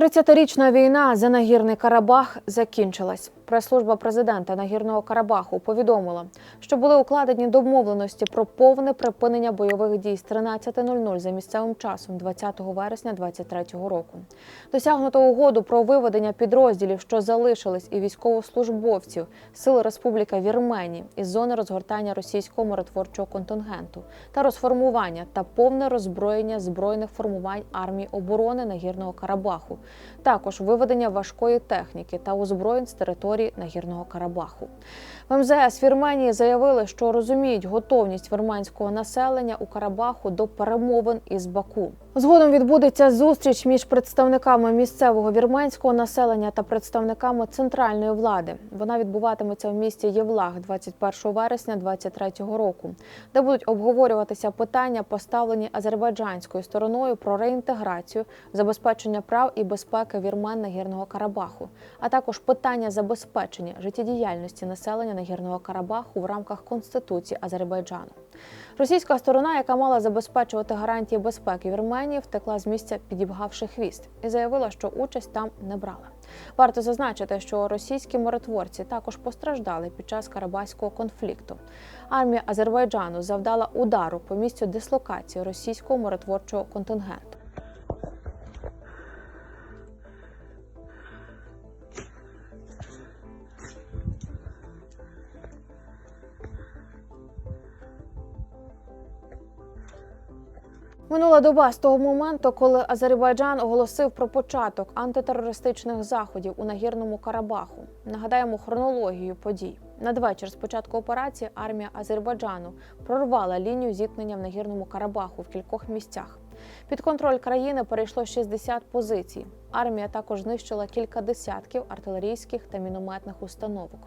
30-річна війна за нагірний Карабах закінчилась. Прес-служба президента Нагірного Карабаху повідомила, що були укладені домовленості про повне припинення бойових дій з 13.00 за місцевим часом 20 вересня 2023 року. Досягнуто угоду про виведення підрозділів, що залишились, і військовослужбовців Сил Республіка Вірменії із зони розгортання російського миротворчого контингенту та розформування та повне роззброєння збройних формувань армії оборони Нагірного Карабаху, також виведення важкої техніки та озброєнь з території Нагірного Карабаху. В МЗС Вірменії заявили, що розуміють готовність вірменського населення у Карабаху до перемовин із Баку. Згодом відбудеться зустріч між представниками місцевого вірменського населення та представниками центральної влади. Вона відбуватиметься в місті Євлах 21 вересня 2023 року, де будуть обговорюватися питання, поставлені азербайджанською стороною про реінтеграцію, забезпечення прав і безпеки вірмен Нагірного Карабаху, а також питання забезпечення життєдіяльності населення Нагірного Карабаху в рамках конституції Азербайджану. Російська сторона, яка мала забезпечувати гарантії безпеки Вірменії, втекла з місця, підібгавши хвіст, і заявила, що участь там не брала. Варто зазначити, що російські миротворці також постраждали під час карабаського конфлікту. Армія Азербайджану завдала удару по місцю дислокації російського миротворчого контингенту. Минула доба з того моменту, коли Азербайджан оголосив про початок антитерористичних заходів у нагірному Карабаху. Нагадаємо хронологію подій. Надвечір з початку операції армія Азербайджану прорвала лінію зіткнення в нагірному Карабаху в кількох місцях. Під контроль країни перейшло 60 позицій. Армія також знищила кілька десятків артилерійських та мінометних установок.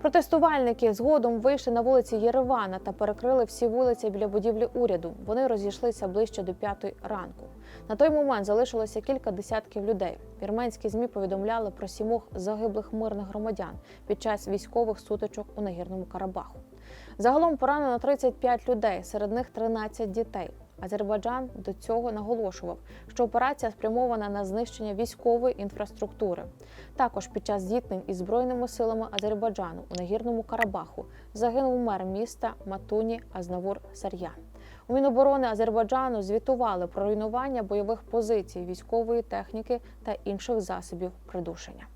Протестувальники згодом вийшли на вулиці Єревана та перекрили всі вулиці біля будівлі уряду. Вони розійшлися ближче до п'ятої ранку. На той момент залишилося кілька десятків людей. Вірменські змі повідомляли про сімох загиблих мирних громадян під час військових сутичок у нагірному Карабаху. Загалом поранено 35 людей, серед них 13 дітей. Азербайджан до цього наголошував, що операція спрямована на знищення військової інфраструктури. Також під час зіткнень із збройними силами Азербайджану у нагірному Карабаху загинув мер міста Матуні Азнавур Сар'ян. У Міноборони Азербайджану звітували про руйнування бойових позицій, військової техніки та інших засобів придушення.